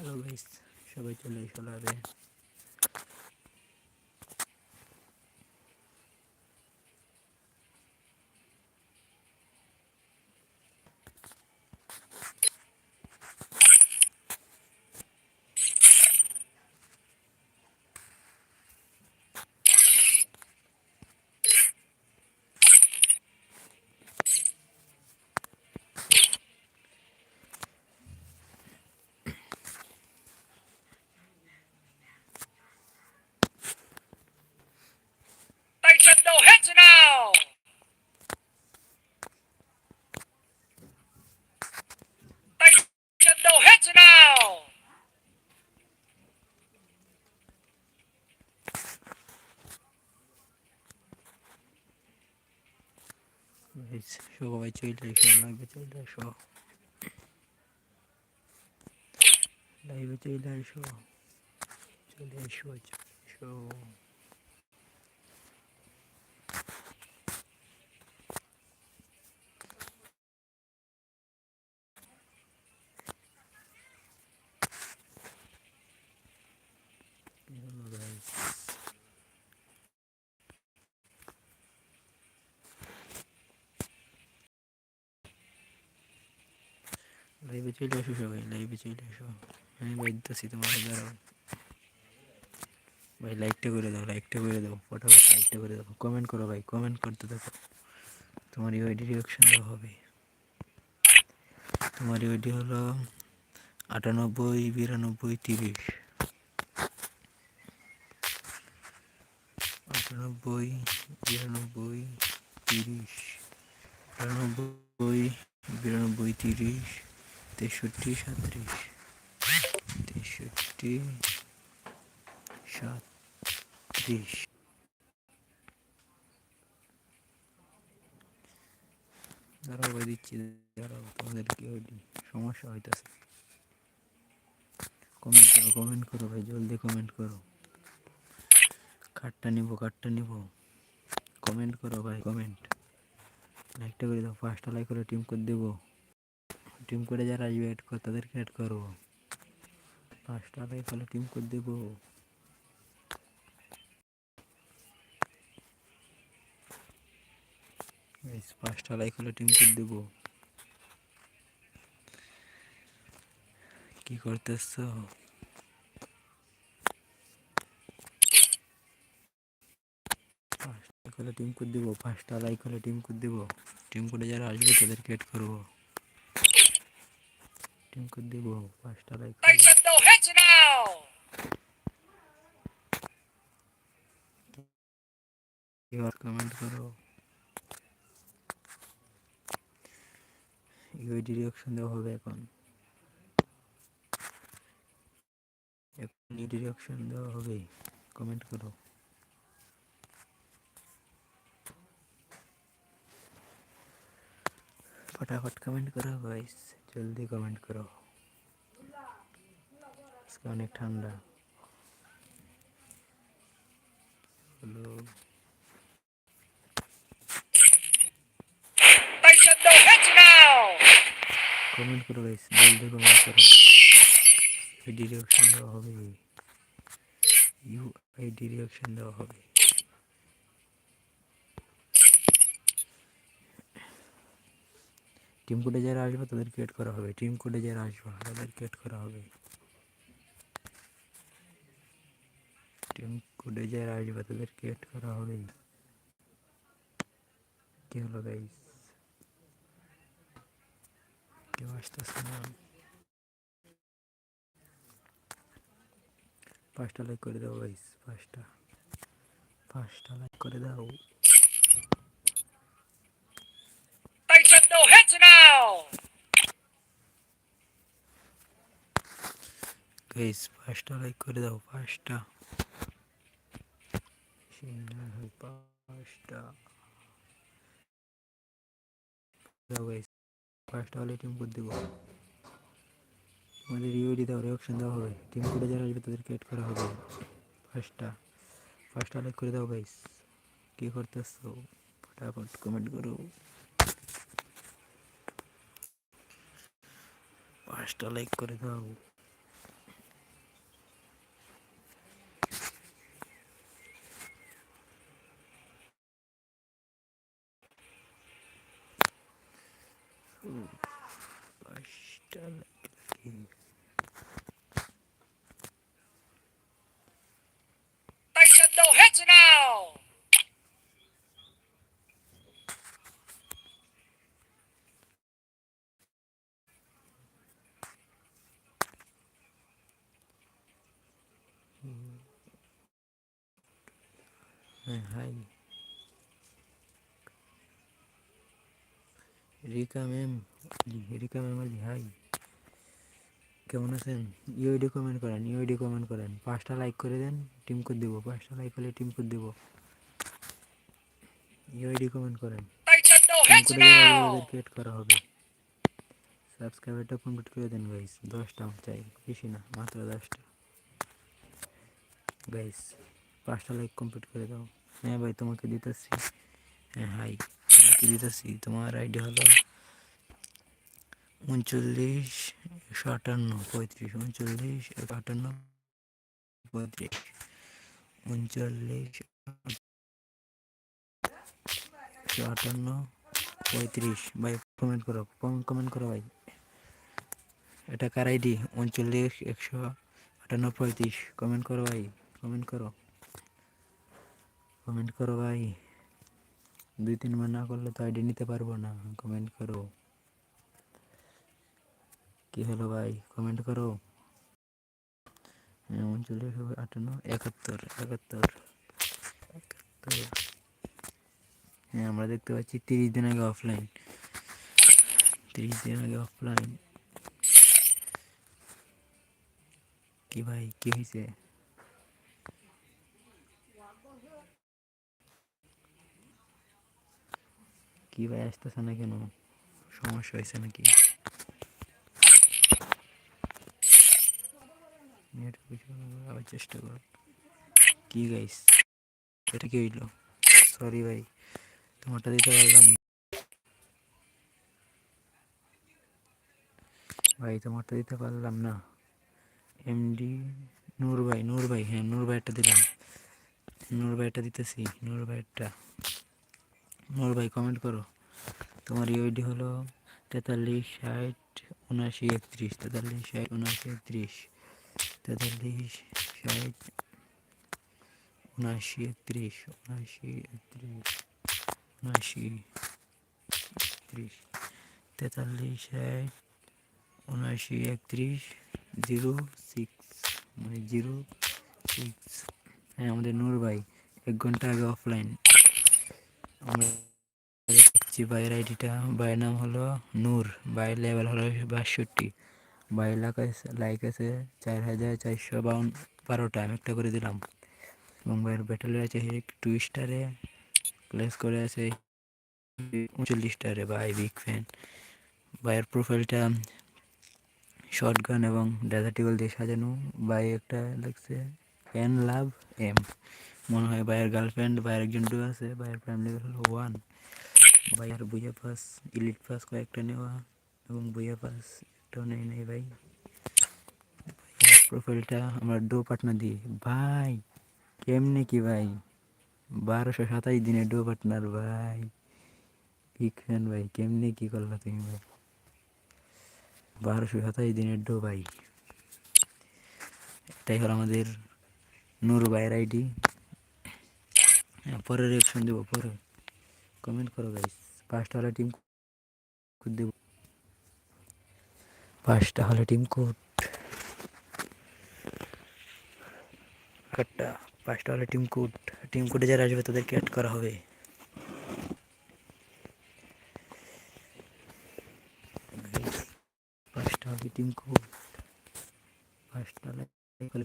Guys সবাই চলে এসো লাভে গাইস সবাই চলে এসো লাইভে চলে এসো লাইভে চলে এসো চলে এসো চলে এসো কি হলো guys? লাইভে চলে এসো সবাই লাইভে চলে এসো আমি বাধ্যাছি তোমাকে দাঁড়াও ভাই লাইকটা করে দাও লাইকটা করে দাও, ফটাফট লাইকটা করে দাও। কমেন্ট করো ভাই কমেন্ট করতে থাকো। তোমার ইউআইডি রিয়াকশন দেওয়া হবে। তোমার ইউআইডি হলো আটানব্বই বিরানব্বই তিরিশ। আটানব্বই বিরানব্বই তিরিশ। আটানব্বই বিরানব্বই তিরিশ। তেষট্টি সাঁত্রিশ। তেষট্টি সাঁত্রিশ। দাঁড়াও ভাই, দিচ্ছি। দাঁড়াও, তোমাদের কি হইলি সমস্যা হইতেছে। কমেন্ট করো কমেন্ট করো ভাই, জলদি কমেন্ট করো। কার্ডটা নিবো কার্ডটা নিবো। কমেন্ট করো ভাই কমেন্ট লাইকটা করে দাও, পাঁচটা লাইক করে টিম করে দেবো। টিম করে যারা আসবে অ্যাড কর তাদেরকে অ্যাড করো। পাঁচটা লাইক হলে টিম করে দেবো। Guys, পাঁচটা লাইক হলে টিম করে দেবো। কি করতেছ? পাঁচটা লাইক হলে টিম করে দেবো পাঁচটা লাইক হলে টিম করে দেবো। টিম করে যারা আসবে তাদেরকে অ্যাড করব টিম করে দেবো পাঁচটা like Station no hits now. Comment করো ইউআইডি রিয়াকশন দেওয়া হবে এখন এখন রিয়াকশন দেওয়া হবে কমেন্ট করো फटाफट कमेंट करो गाइस जल्दी कमेंट करो আজকে অনেক ঠান্ডা hello Station no hits now. Comment করো গাইস জলদি কমেন্ট করো আইডি রিয়াকশন দেওয়া হবে ইউ আইডি রিয়াকশন দেওয়া হবে টিম কোডে যারা আসবে তাদের ক্রিয়েট করা হবে। টিম কোডে যারা আসবে তাদের ক্রিয়েট করা হবে। টিম কোডে যারা আসবে তাদের ক্রিয়েট করা হবে। কি হলো গাইস কেউ আসতেছে না। পাঁচটা লাইক করে দাও গাইস পাঁচটা। পাঁচটা লাইক করে দাও। গাইস পাঁচটা লাইক করে দাও পাঁচটা সেই না হয় পাঁচটা দাও গাইস পাঁচটা হলে টিম করে দেবো আমাদের ইউডি দাও রিয়াকশন দেওয়া হবে টিম করে যারা আসবে তাদেরকে এড করা হবে পাঁচটা পাঁচটা লাইক করে দাও গাইস কি করতেছো ফটাফট কমেন্ট করো পাঁচটা লাইক করে দাও hi Rika ma'am Rika ma'am Ali hi কেমন আছেন? ইউ ইউআইডি কমেন্ট করেন ইউআইডি কমেন্ট করেন। পাঁচটা লাইক করে দেন টিম কোড দেবো। পাঁচটা লাইক হলে টিম কোড দেবো। ইউআইডি কমেন্ট করেন। টিম hits কোডে ক্রিয়েট করা হবে। সাবস্ক্রাইবারটা কমপ্লিট করে দেন গাইস দশটা চাই, বেশি না, মাত্র দশটা। গাইস পাঁচটা লাইক কমপ্লিট করে দাও। হ্যাঁ ভাই, তোমাকে দিতেছি। হ্যাঁ হাই, তোমাকে দিতেছি। তোমার আইডি হলো উনচল্লিশ একশো আটান্ন পঁয়ত্রিশ, উনচল্লিশ একশো আটান্ন পঁয়ত্রিশ, উনচল্লিশ একশো আটান্ন পঁয়ত্রিশ। ভাই কমেন্ট করো কমেন্ট করো ভাই। এটা কার আইডি? উনচল্লিশ, একশো আটান্ন পঁয়ত্রিশ। কমেন্ট করো ভাই কমেন্ট করো। কমেন্ট করো ভাই। দুই তিনবার না করলে তো আইডি নিতে পারব না। কমেন্ট করো। কি হলো ভাই? কমেন্ট করো। উনচল্লিশ আটান্ন, একাত্তর একাত্তর একাত্তর। হ্যাঁ আমরা দেখতে পাচ্ছি তিরিশ দিন আগে অফলাইন তিরিশ দিন আগে অফলাইন কি ভাই, কি হয়েছে? কি ভাই আসতেছে না কেন? সমস্যা হয়েছে নাকি? আবার চেষ্টা কর। কি গাইস এটা কি হইল? সরি ভাই, তোমারটা দিতে পারলাম। ভাই, তোমারটা দিতে পারলাম না। এমডি নূর ভাই নূর ভাই হ্যাঁ নূর ভাইটা দিলাম। নূর ভাইটা দিতেছি, নূর ভাইটা নূর ভাই কমেন্ট করো। তোমার ইউআইডি হলো তেতাল্লিশ ষাট উনআশি একত্রিশ। তেতাল্লিশ ষাট উনআশি একত্রিশ। তেতাল্লিশ ষাট উনআশি একত্রিশ। উনআশি একত্রিশ। উনআশি একত্রিশ। তেতাল্লিশ ষাট উনআশি একত্রিশ। Zero six. মানে জিরো সিক্স। হ্যাঁ আমাদের নূর ভাই, এক ঘণ্টা আগে অফলাইন আমরা দেখছি বাইয়ের আইডিটা। বাইয়ের নাম হলো নূর। বাইয়ের লেভেল হলো বাষট্টি। বাইয়ের লাইক আছে চার হাজার চারশো বাউন, বারোটা আমি একটা করে দিলাম। এবং বাইয়ের ব্যাটেলের আছে টু স্টারে প্লেস করে আছে উনচল্লিশ স্টারে বাই বিগ ফ্যান বাইয়ের প্রোফাইলটা শর্ট গান এবং ডেজার্টিবল দিয়ে সাজানো। বাই একটা লাগছে এন লাভ এম মনে হয় বাইয়ের গার্লফ্রেন্ড বাইয়ের একজন ডু আছে প্রাইম লেভেল হলো ওয়ান বাইয়ের বুয়া পাস ইলিট পাস কয়েকটা নেওয়া এবং বুয়া পাস একটাও নেই নেই ভাই। প্রোফাইলটা আমরা ডো পার্টনার দিই। ভাই, কেমনে কি ভাই? বারোশো সাতাশ দিনে ডো পার্টনার ভাই। ফ্যান ভাই, কেমনে কি করলা তুমি ভাই? বারোশো সাতাশ দিনের ডো ভাই। এটাই হলো আমাদের নূর ভাইয়ের আইডি পরে রিয়াকশন দেবো, পরে। কমেন্ট করো গাইস পাঁচটা হলে টিম কোড দেবো। পাঁচটা হলে টিম কোড একটা পাঁচটা হলে টিম কোড টিম কোডে যারা আসবে, তাদেরকে অ্যাড করা হবে। পাঁচটা হবে টিম কোড পাঁচটা হলে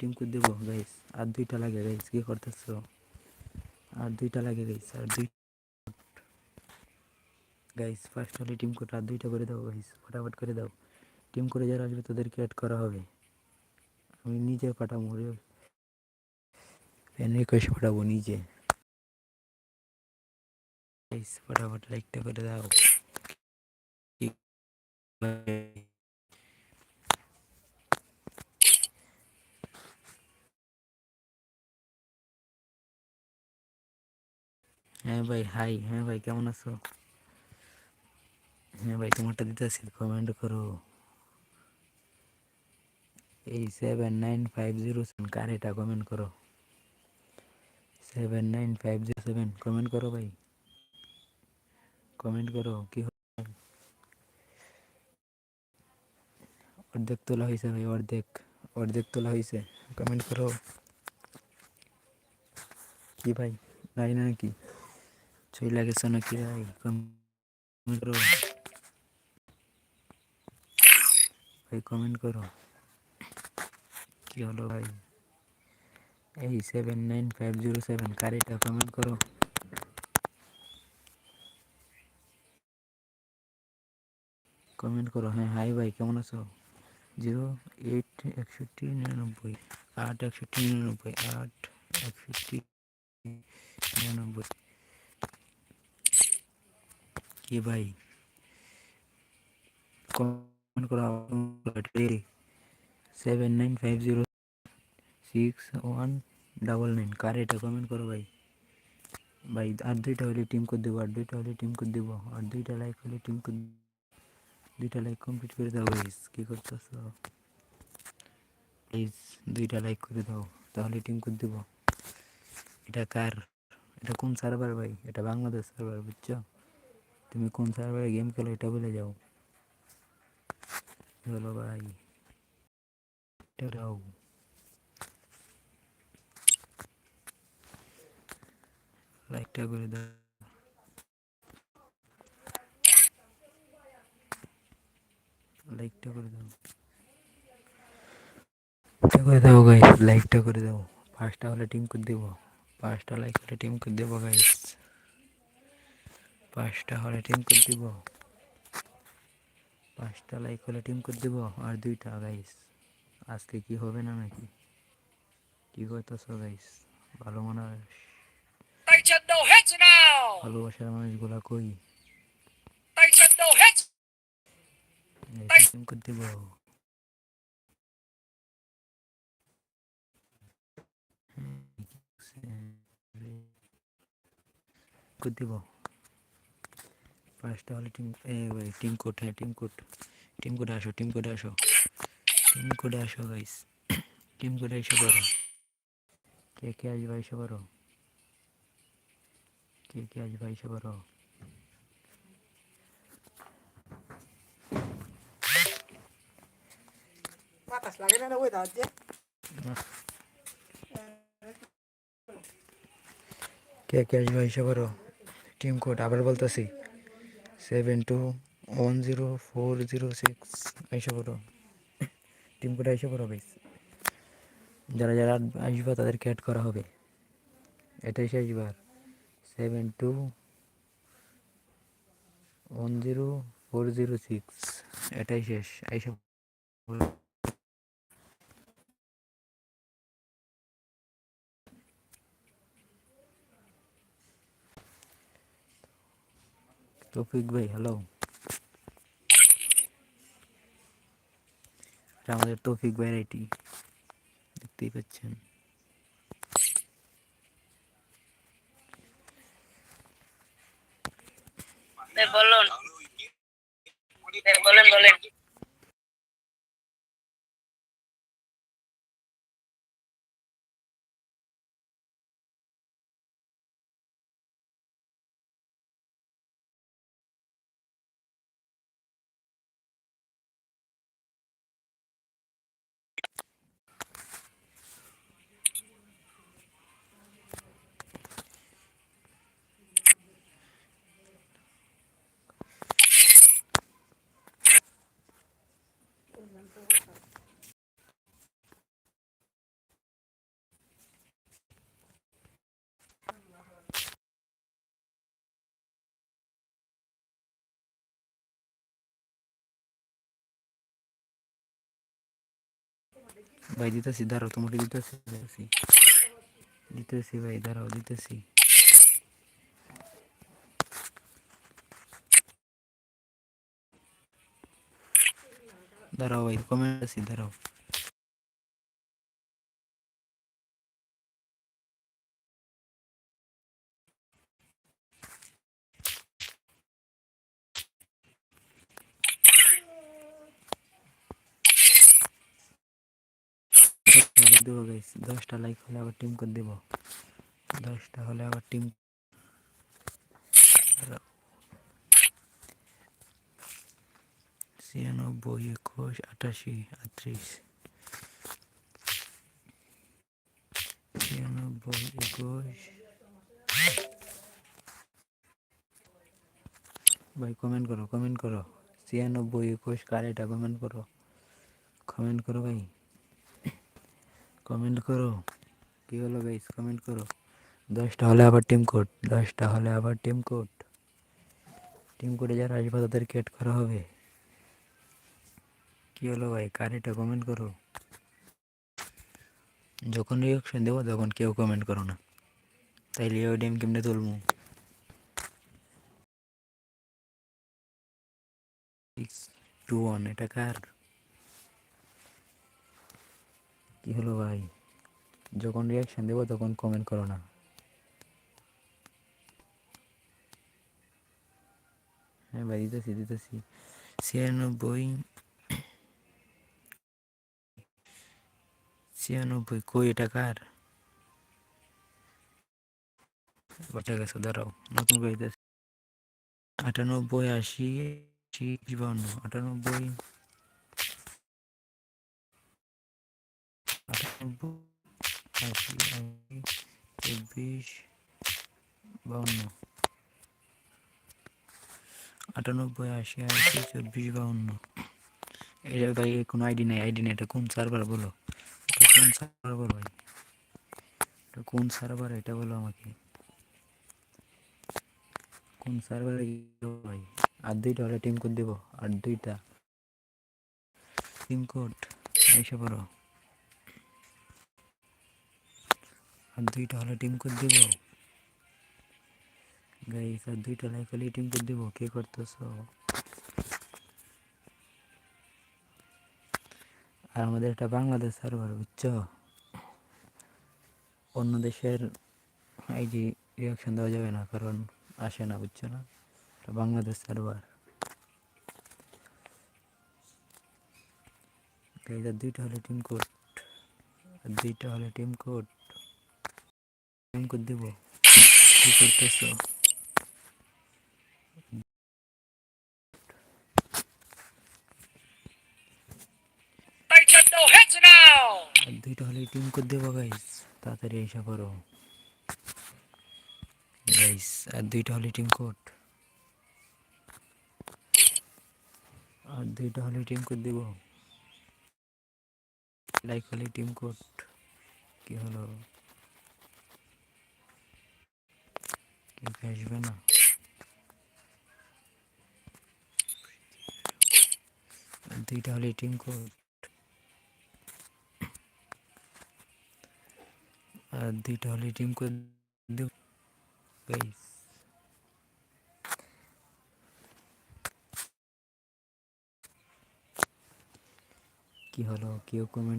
টিম কোড দেবো গাইস আর দুইটা লাগে গাইস কি করতেছো? আর দুইটা লাগে গাইস আর দুই গাইস ফার্স্ট হলে টিম কোড আর দুইটা করে দাও গাইস ফটাফট করে দাও। টিম করে যারা আসবে তাদেরকে অ্যাড করা হবে। আমি নিজে পাঠাবো ফ্যান রিকোয়েস্ট পাঠাবো নিজে। গাইস ফটাফট লাইকটা করে দাও। হ্যাঁ ভাই হাই হ্যাঁ ভাই, কেমন আছো? হ্যাঁ ভাই, তোমারটা দিতেছি কমেন্ট করো। এই seven nine five zero seven কার এটা কমেন্ট করো? Seven nine five zero seven comment করো ভাই। কমেন্ট করো, কি হ- অর্ধেক তোলা হয়েছে ভাই, অর্ধেক অর্ধেক তোলা হয়েছে কমেন্ট করো। কি ভাই, নাই না নাকি? ছই লাগেছে নাকি ভাই কমেন্ট করো ভাই কমেন্ট করো কি হলো ভাই এই seven nine five zero seven কার এটা কমেন্ট করো কমেন্ট করো হ্যাঁ হাই ভাই কেমন আছো জিরো এইট একষট্টি নিরানব্বই আট একষট্টি নিরানব্বই আট একষট্টি নিরানব্বই কি ভাই? কমেন্ট করো seven nine five zero six one double nine কার এটা কমেন্ট করো ভাই? ভাই, আর দুইটা হলে টিম করে দেবো, আর দুইটা হলে টিম করে দেবো, আর দুইটা লাইক হলে টিম করে দুইটা লাইক কমপ্লিট করে দাও গাইস কি করতেছ? প্লিজ দুইটা লাইক করে দাও, তাহলে টিম করে দেবো। এটা কার? এটা কোন সার্ভার ভাই? এটা বাংলাদেশ সার্ভার বুঝছ? তুমি কোন সার্ভারে গেম খেলো এটা বলে যাও। হলো ভাই এটা লাইকটা করে দাও। লাইকটা করে দাও। লাইকটা করে দাও গাইস লাইকটা করে দাও। পাঁচটা হলে টিম করে দেবো। পাঁচটা লাইক হলে টিম করে দেবো গাইস পাঁচটা হলে টিম করে দিব। পাঁচটা লাইক হলে টিম করে দিব আর দুইটা গাইস আজকে কি হবে না নাকি? কি করতেছো গাইস ভালো মানুষ. ভালোবাসার মানুষগুলা কই. টিম করে দিব। করে দেবো। পাঁচটা হলে টিম টিম কোড হ্যাঁ টিম কোড টিম কোডে আসো টিম কোডে আসো টিম কোডে আসো গাইস টিম কোডে এসে পারো কে কে আসবে এসে পারো কে কে আসবে এসে পারো বাতাস লাগে না ওই দাঁত যে কে কে আসবে এসে পারো টিম কোড আবার বলতেছি। Seven two one zero four zero six এসে পড়ো টিম কোডে এসে পড়ো বেশ যারা যারা আসবা, তাদেরকে অ্যাড করা হবে। এটাই শেষবার seven two one zero four zero six এটাই শেষ। এইসব তৌফিক ভাই হ্যালো আমাদের তৌফিক রাইটি দেখতেই পাচ্ছেন। বলুন। বলেন বলেন। ভাই দিতেছি, দাঁড়াও তোমাকে দিতেছি দিতেছি। দিতেছি ভাই, দাঁড়াও, দিতেছি। দাঁড়াও ভাই কমেন্ট আছি, দাঁড়াও। দেবো গাইস দশটা লাইক হলে আবার টিম করে দেবো। দশটা হলে আবার টিম ছিয়ানব্বই, একুশ, আটাশি, আটত্রিশ। ছিয়ানব্বই, একুশ। ভাই কমেন্ট করো কমেন্ট করো। ছিয়ানব্বই, একুশ, কার এটা কমেন্ট করো? কমেন্ট করো ভাই। কমেন্ট করো। কি হলো গাইস কমেন্ট করো। দশটা হলে আবার টিম কোড দশটা হলে আবার টিম কোড টিম কোডে যারা আসবে তাদেরকে অ্যাড করা হবে। কি হলো ভাই? কার এটা কমেন্ট করো? যখন রিয়াকশন দেবো, তখন কেউ কমেন্ট করো না। তাইলে ওই ডেম কেমনে তুলবো? সিক্স টু ওয়ান এটা কার? কি হলো ভাই? যখন রিয়াকশন দেবো তখন কমেন্ট করো না। হ্যাঁ ভাই, দিতেছি দিতেছি। ছিয়ানব্বই ছিয়ানব্বই কই এটা কার? দাঁড়াও, নতুন করে দিতেছি। আটানব্বই, আশি আশি বাউন্ন আটানব্বই চব্বিশ বাউন্ন আটানব্বই, আশি চব্বিশ, বাউন্ন। এটা কোনো আইডি নাই, আইডি নেই, এটা কোন সার্ভার বলো? কোন সার্ভার বলো ভাই? কোন সার্ভার এটা বলো আমাকে। কোন সার্ভারে ভাই? আর দুইটা হলে টিম কোড দেবো, আর দুইটা। টিম আর দুইটা হলে টিম কোড দেবো। গাইস আর দুইটা লাইক হলে টিম কোড দেবো। কে করতেছো? আর আমাদের এটা বাংলাদেশ সার্ভার বুঝছ? অন্য দেশের আইডি রিয়াকশন দেওয়া যাবে না, কারণ আসে না, বুঝছ না? এটা বাংলাদেশ সার্ভার দুইটা হলে টিম কোড দুইটা হলে টিম কোড টিম কোড দেবো। কি করতেছো? দুইটা হলে টিম কোড দেবো গাইস তাড়াতাড়ি এসে করো গাইস আর দুইটা হলে টিম কোড আর দুইটা হলে টিম কোড দেবো। লাইক হলে টিম কোড কি হলো? কেউ আসবে না। দুইটা হলে টিম কোড আর দুইটা হলে টিম কোড দেব। কি হলো? কেউ কমেন্ট